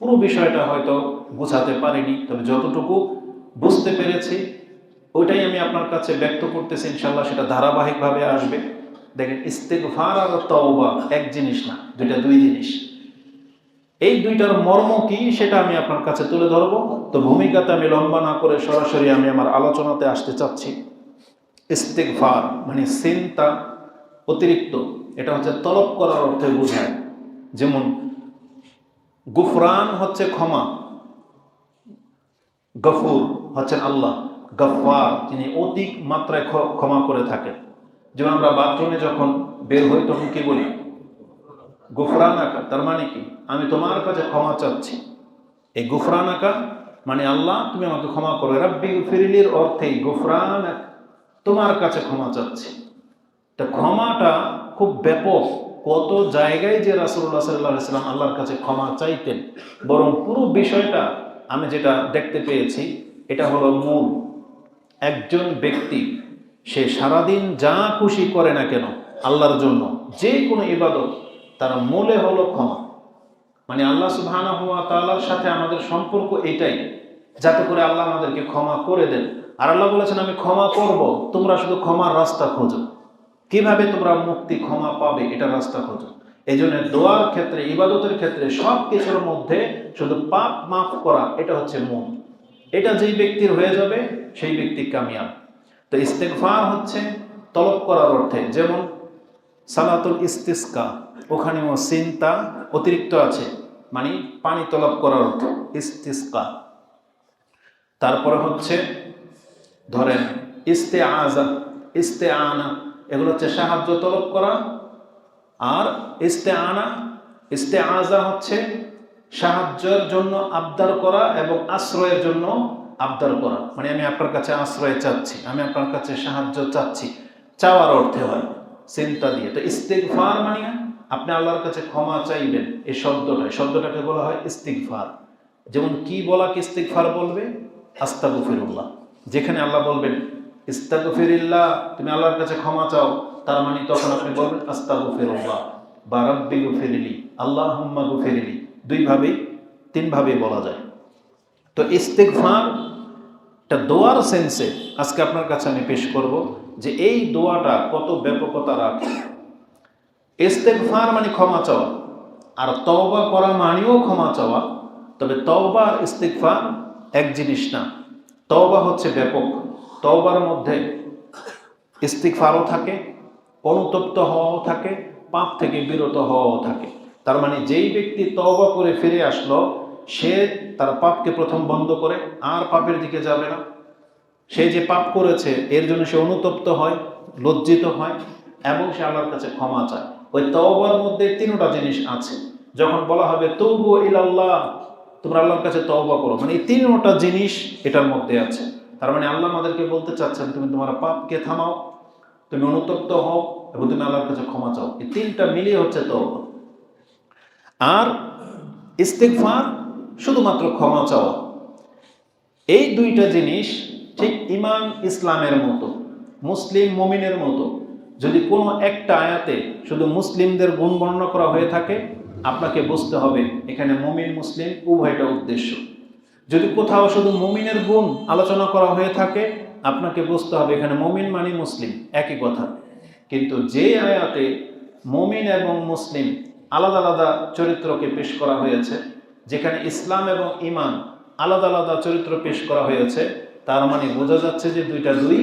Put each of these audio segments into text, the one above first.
পুরো বিষয়টা হয়তো বোঝাতে পারিনি, তবে যতটুকু বুঝতে পেরেছি, ওইটাই আমি আপনার কাছে ব্যক্ত করতেছি ইনশাল্লাহ সেটা ধারাবাহিকভাবে আসবে। দেখেন ইস্তেকফার আর তওবা এক জিনিস না, দুইটা দুই জিনিস। এই দুইটার মর্ম কি সেটা আমি আপনার কাছে তুলে ধরবো। তো ভূমিকাতে আমি লম্বা না করে সরাসরি আমি আমার আলোচনাতে আসতে চাচ্ছি। ইস্তেকফার মানে চিন্তা অতিরিক্ত, এটা হচ্ছে তলব করার অর্থে বোঝায়। যেমন গুফরান হচ্ছে ক্ষমা। গফুর হচ্ছেন আল্লাহ। গফার যিনি অতি মাত্রায় ক্ষ- ক্ষমা করে থাকেন। যেমন আমরা বাথরুমে যখন বের হই, তখন কি বলি? গুফরান আঁকা, তার মানে কি? আমি তোমার কাছে ক্ষমা চাচ্ছি। এই গুফরান আঁকা মানে আল্লাহ, তুমি আমাকে ক্ষমা করো। রাব্বি ফিরিলির অর্থেই গুফরান তোমার কাছে ক্ষমা চাচ্ছি। তা ক্ষমাটা খুব ব্যাপক। কত জায়গায় যে রাসুল্লাহ সাল্লাহ সাল্লাম আল্লাহর কাছে ক্ষমা চাইতেন, বরং পুরো বিষয়টা আমি যেটা দেখতে পেয়েছি, এটা হলো মূল। একজন ব্যক্তি, সে সারাদিন যা খুশি করে না কেন, আল্লাহর জন্য যে কোনো ইবাদত, তার মূলে হলো ক্ষমা। মানে আল্লাহ সুবহানাহু হুয়া তাআলার সাথে আমাদের সম্পর্ক এটাই, যাতে করে আল্লাহ আমাদেরকে ক্ষমা করে দেন। আর আল্লাহ বলেছেন, আমি ক্ষমা করব, তোমরা শুধু ক্ষমার রাস্তা খোঁজো। কীভাবে তোমরা মুক্তি ক্ষমা পাবে, এটা রাস্তা খোঁজো। এই জন্য দোয়ার ক্ষেত্রে, ইবাদতের ক্ষেত্রে সব কিছুর মধ্যে শুধু পাপ মাফ করা, এটা হচ্ছে মূল এটা যেই ব্যক্তির হয়ে যাবে, সেই ব্যক্তি কামিয়াব। তো ইস্তেকফার হচ্ছে তলব করার অর্থে, যেমন সালাতুল ইস্তিসকা, ওখানেও চিন্তা অতিরিক্ত আছে মানে পানি তলব করার অর্থ, ইস্তিস্কা। তারপরে হচ্ছে, ধরেন ইস্তে আজা ইস্তে আনা এগুলো হচ্ছে সাহায্য তলব করা। আর ইস্তে আনা ইস্তে আজা হচ্ছে সাহায্যের জন্য আবদার করা এবং আশ্রয়ের জন্য আবদার করা। মানে আমি আপনার কাছে আশ্রয় চাচ্ছি, আমি আপনার কাছে সাহায্য চাচ্ছি। চাওয়ার অর্থে হয়, চিন্তা দিয়ে। তো ইস্তিগফার মানে আপনি আল্লাহর কাছে ক্ষমা চাইবেন, এই শব্দটা শব্দটাকে বলা হয় ইস্তিগফার। যেমন কি বলা কি ইস্তিগফার বলবে? আস্তাগফিরুল্লাহ। যেখানে আল্লাহ বলবেন ইস্তাগফিরিল্লাহ, তুমি আল্লাহর কাছে ক্ষমা চাও, তার মানে তখন আপনি বলবেন, আস্তাগফিরুল্লাহ, বা রব্বি আল্লাহ হুম্মা গুফিরিলি দুইভাবেই তিনভাবেই বলা যায়। তো ইস্তেকফার একটা দোয়ার সেন্সে আজকে আপনার কাছে আমি পেশ করব যে এই দোয়াটা কত ব্যাপকতা রাখে। ইস্তেকফার মানে ক্ষমা চাওয়া, আর তওবা করা মানেও ক্ষমা চাওয়া, তবে তওবা আর ইস্তেকফার এক জিনিস না, তওবা হচ্ছে ব্যাপক। তওবার মধ্যে ইস্তিকফারও থাকে, অনুতপ্ত হওয়াও থাকে, পাপ থেকে বিরত হওয়াও থাকে। তার মানে যেই ব্যক্তি তওবা করে ফিরে আসলো, সে তার পাপকে প্রথম বন্ধ করে, আর পাপের দিকে যাবে না। সে যে পাপ করেছে, এর জন্য সে অনুতপ্ত হয়, লজ্জিত হয়, এবং সে আল্লাহর কাছে ক্ষমা চায়। ওই তওবার মধ্যে তিনটা জিনিস আছে। যখন বলা হবে, তবু ইলাল্লাহ তোমরা আল্লাহর কাছে তওবা করো। মানে এই তিনটা জিনিস এটার মধ্যে আছে। তার মানে আল্লাহ আমাদেরকে বলতে চাচ্ছেন, তুমি তোমার পাপকে থামাও, তুমি অনুতপ্ত হও এবং তুমি আল্লাহর কাছে ক্ষমা চাও। এই তিনটা মিলিয়ে হচ্ছে তো আর ইস্তেগফার শুধুমাত্র ক্ষমা চাওয়া। এই দুইটা জিনিস ঠিক ইমান ইসলামের মতো, মুসলিম মমিনের মতো, যদি কোনো একটা আয়াতে শুধু মুসলিমদের গুণ বর্ণনা করা হয়ে থাকে, আপনাকে বুঝতে হবে এখানে মমিন, মুসলিম উভয়টা উদ্দেশ্য। যদি কোথাও শুধু মমিনের গুণ আলোচনা করা হয়ে থাকে, আপনাকে বুঝতে হবে এখানে মমিন মানে মুসলিম, একই কথা। কিন্তু যে আয়াতে মমিন এবং মুসলিম আলাদা আলাদা চরিত্রকে পেশ করা হয়েছে, যেখানে ইসলাম এবং ইমান আলাদা আলাদা চরিত্র পেশ করা হয়েছে, তার মানে বোঝা যাচ্ছে যে দুইটা দুই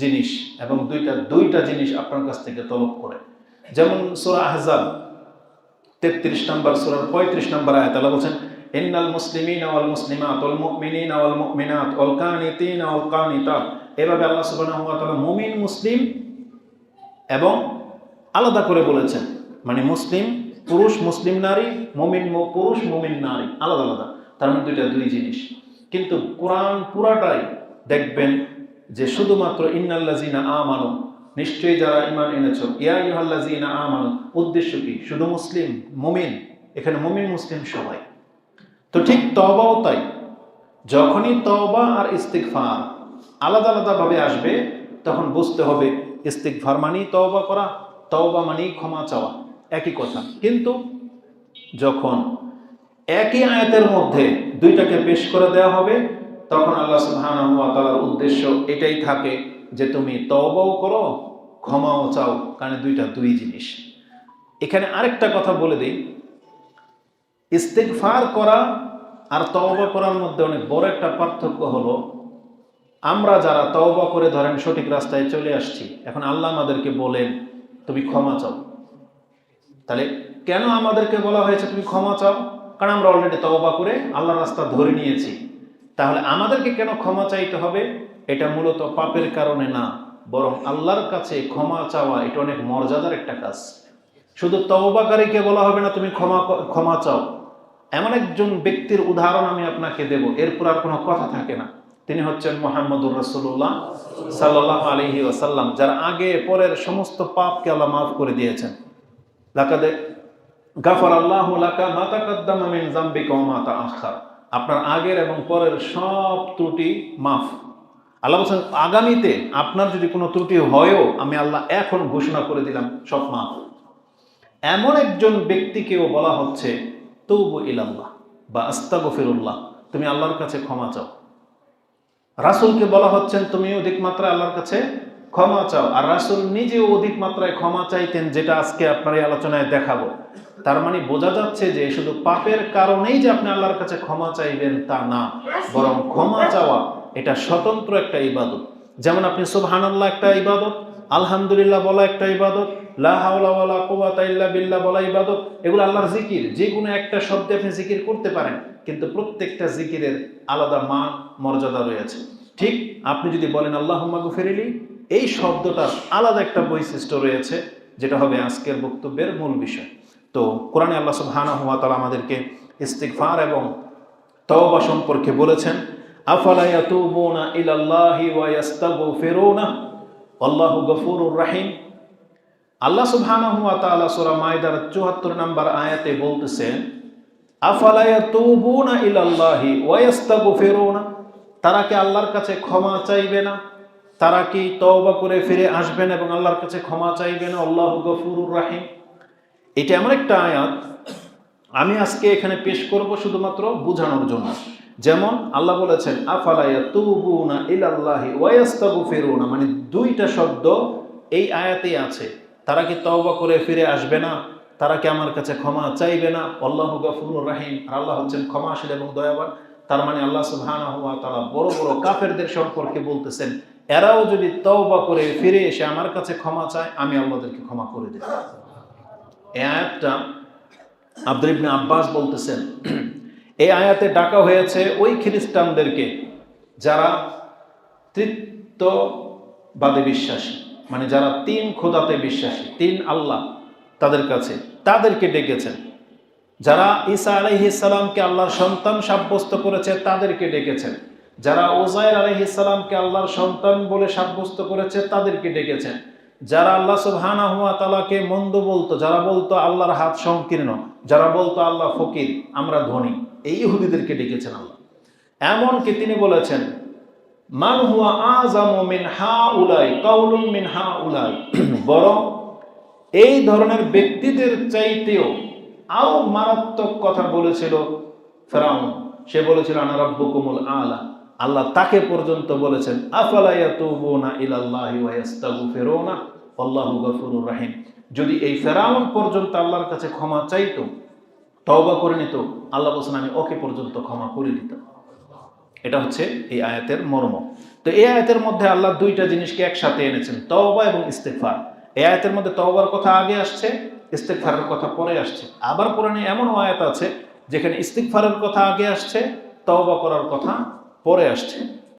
জিনিস এবং দুইটা দুইটা জিনিস আপনার কাছ থেকে তলব করে। যেমন সুরা আহজাব, তেত্রিশ নম্বর, সুরার পঁয়ত্রিশ নম্বর আয়াত বলছেন ইন্নাল মুসলিমিন ওয়াল মুসলিমাত, ওয়াল মুমিনিন ওয়াল মুমিনাত, ওয়াল কানিতিন ওয়াল এভাবে আল্লাহ সুবহানাহু ওয়া তাআলা মুমিন, মুসলিম এবং আলাদা করে বলেছেন। মানে মুসলিম, পুরুষ, মুসলিম নারী, মুমিন পুরুষ, মুমিন নারী, আলাদা আলাদা। তার মধ্যে দুইটা, দুই জিনিস। কিন্তু কোরআন পুরাটাই দেখবেন যে শুধুমাত্র ইন্নাল্লাজিনা আমানু, নিশ্চয়ই যারা ইমান এনেছো, ইয়া ইহাল্লাজিনা আমানু, উদ্দেশ্য কি? শুধু মুসলিম, মুমিন? এখানে মুমিন, মুসলিম সবাই। তো ঠিক তবাও তাই। যখনই তবা আর ইস্তিকফার আলাদা আলাদাভাবে আসবে, তখন বুঝতে হবে ইস্তিকফার মানেই তওবা করা, তওবা মানেই ক্ষমা চাওয়া, একই কথা। কিন্তু যখন একই আয়াতের মধ্যে দুইটাকে পেশ করে দেওয়া হবে, তখন আল্লাহ তাআলার উদ্দেশ্য এটাই থাকে যে তুমি তওবাও করো, ক্ষমাও চাও, কারণ দুইটা দুই জিনিস। এখানে আরেকটা কথা বলে দিই। ইস্তেগফার করা আর তওবা করার মধ্যে অনেক বড় একটা পার্থক্য হলো, আমরা যারা তওবা করে ধরেন সঠিক রাস্তায় চলে আসছি, এখন আল্লাহ আমাদেরকে বলেন, তুমি ক্ষমা চাও। তাহলে কেন আমাদেরকে বলা হয়েছে তুমি ক্ষমা চাও? কারণ আমরা অলরেডি তওবা করে আল্লাহর রাস্তা ধরে নিয়েছি। তাহলে আমাদেরকে কেন ক্ষমা চাইতে হবে? এটা মূলত পাপের কারণে না, বরং আল্লাহর কাছে ক্ষমা চাওয়া এটা অনেক মর্যাদার একটা কাজ। শুধু তওবাকারীকে বলা হবে না তুমি ক্ষমা ক্ষমা চাও। এমন একজন ব্যক্তির উদাহরণ আমি আপনাকে দেব। এরপর আর কোনো কথা থাকে না। তিনি হচ্ছেন মোহাম্মদুর রসুল্লাহ সাল্লাহ আলহি ওসাল্লাম যার আগে পরের সমস্ত পাপকে আল্লাহ মাফ করে দিয়েছেন। লাকাদে গাফর আল্লাহ লাকা মাতা কাদ্দামা মিন জাম্বিকা ওয়া মাতা আখার আপনার আগের এবং পরের সব ত্রুটি মাফ। আল্লাহ বলছেন, আগামীতে আপনার যদি কোনো ত্রুটি হয়ও, আমি আল্লাহ এখন ঘোষণা করে দিলাম, সব মাফ। এমন একজন ব্যক্তিকেও বলা হচ্ছে তৌবু ইলাল্লাহ বা আস্তাগফিরুল্লাহ, তুমি আল্লাহর কাছে ক্ষমা চাও। রাসূলকে বলা হচ্ছেন তুমি অধিক মাত্রায় আল্লাহর কাছে ক্ষমা চাও। আর রাসূল নিজেও অধিক মাত্রায় ক্ষমা চাইতেন, যেটা আজকে আপনার এই আলোচনায় দেখাবো। তার মানে বোঝা যাচ্ছে যে শুধু পাপের কারণেই যে আপনি আল্লাহর কাছে ক্ষমা চাইবেন তা না, বরং ক্ষমা চাওয়া এটা স্বতন্ত্র একটা ইবাদত। যেমন আপনি সুবহানাল্লাহ একটা ইবাদত আলহামদুলিল্লাহ বলা একটা ইবাদত, লা হাওলা ওয়ালা কুওয়াতা ইল্লা বিল্লাহ বলা ইবাদত। এগুলো আল্লাহর জিকির, যে কোনো একটা শব্দে আপনি জিকির করতে পারেন, কিন্তু প্রত্যেকটা জিকিরের আলাদা মান, মর্যাদা রয়েছে। ঠিক আপনি যদি বলেন আল্লাহ ফেরিলি এই শব্দটার আলাদা একটা বৈশিষ্ট্য রয়েছে, যেটা হবে আজকের বক্তব্যের মূল বিষয়। তো কোরআনে আল্লাহ সুবহানাহু ওয়া তাআলা আমাদেরকে ইস্তিগফার এবং তওবা সম্পর্কে বলেছেন, আফালা ইয়াতুবুনা ইলাল্লাহি ওয়া ইয়াস্তাগফিরুনা আল্লাহু গফুরুর রাহিম। আল্লাহ সুবহানাহু ওয়া তাআলা সূরা মাইদার 74 নম্বর আয়াতে বলতেছেন, আফালা ইয়াতুবুনা ইলাল্লাহি ওয়া ইয়াস্তাগফিরুনা? তারা কি আল্লাহর কাছে ক্ষমা চাইবে না? তারা কি তওবা করে ফিরে আসবেন এবং আল্লাহর কাছে ক্ষমা চাইবেন আল্লাহু গফুরুর রাহিম। এটা এমন একটা আয়াত, আমি আজকে এখানে পেশ করব শুধুমাত্র বোঝানোর জন্য। যেমন আল্লাহ বলেছেন আফালায়া তুবুনা ইলাল্লাহি ওয়াস্তাগফিরুনা মানে দুইটা শব্দ এই আয়াতেই আছে। তারা কি তওবা করে ফিরে আসবে না? তারা কি আমার কাছে ক্ষমা চাইবে না? আল্লাহু গফুরুর রাহিম। আর আল্লাহ হচ্ছেন ক্ষমাশীল এবং দয়াবান। তার মানে আল্লাহ সুবহানাহু ওয়া তাআলা বড় বড় কাফেরদের সম্পর্কে বলতেছেন, এরাও যদি তওবা করে ফিরে এসে আমার কাছে ক্ষমা চায়, আমি আল্লাহদেরকে ক্ষমা করে দেব। এই আয়াতটা আব্দুল ইবনে আব্বাস বলতেছেন এই আয়াতে ডাকা হয়েছে ওই খ্রিস্টানদেরকে যারা তৃত্ববাদে বিশ্বাসী মানে যারা তিন খোদাতে বিশ্বাসী, তিন আল্লাহ তাদের কাছে, তাদেরকে ডেকেছেন। যারা ঈসা আলাইহিসালামকে আল্লাহর সন্তান সাব্যস্ত করেছে, তাদেরকে ডেকেছেন। যারা ওজাইর আলাইহিসালামকে আল্লাহর সন্তান বলে সাব্যস্ত করেছে, তাদেরকে ডেকেছেন। যারা আল্লাহ সুবহানা হুয়া তালাকে মন্দ বলতো, যারা বলতো আল্লাহর হাত সংকীর্ণ, যারা বলতো আল্লাহ ফকির, আমরা ধনী। এই ইহুদিদেরকে ডেকেছেন আল্লাহ। এমনকি তিনি বলেছেন, মান হুয়া আজামু মিন হা উলাই কাউলুম মিন হা বরং এই ধরনের ব্যক্তিদের চাইতেও আরও মারাত্মক কথা বলেছিল ফেরাউন। সে বলেছিল, আনা রাব্বুকুমুল আলা। আল্লাহ তাকে পর্যন্ত বলেছেন আফালায়াতুবুনা ইলাল্লাহি ওয়া ইয়াস্তাগফিরুনা? আল্লাহু গফুরুর রাহিম। যদি এই ফেরাউন পর্যন্ত আল্লাহর কাছে ক্ষমা চাইতো, তওবা করে নিত, আল্লাহ বলছেন, আমি ওকে পর্যন্ত ক্ষমা করে দিতাম। এটা হচ্ছে এই আয়াতের মর্ম। তো এই আয়াতের মধ্যে আল্লাহ দুইটা জিনিসকে একসাথে এনেছেন, তওবা এবং ইস্তেগফার। এই আয়াতের মধ্যে তওবার কথা আগে আসছে, ইস্তেগফারের কথা পরে আসছে। আবার কোরআনে এমন আয়াত আছে, যেখানে ইস্তিগফারের কথা আগে আসছে, তওবা করার কথা পরে আসছে।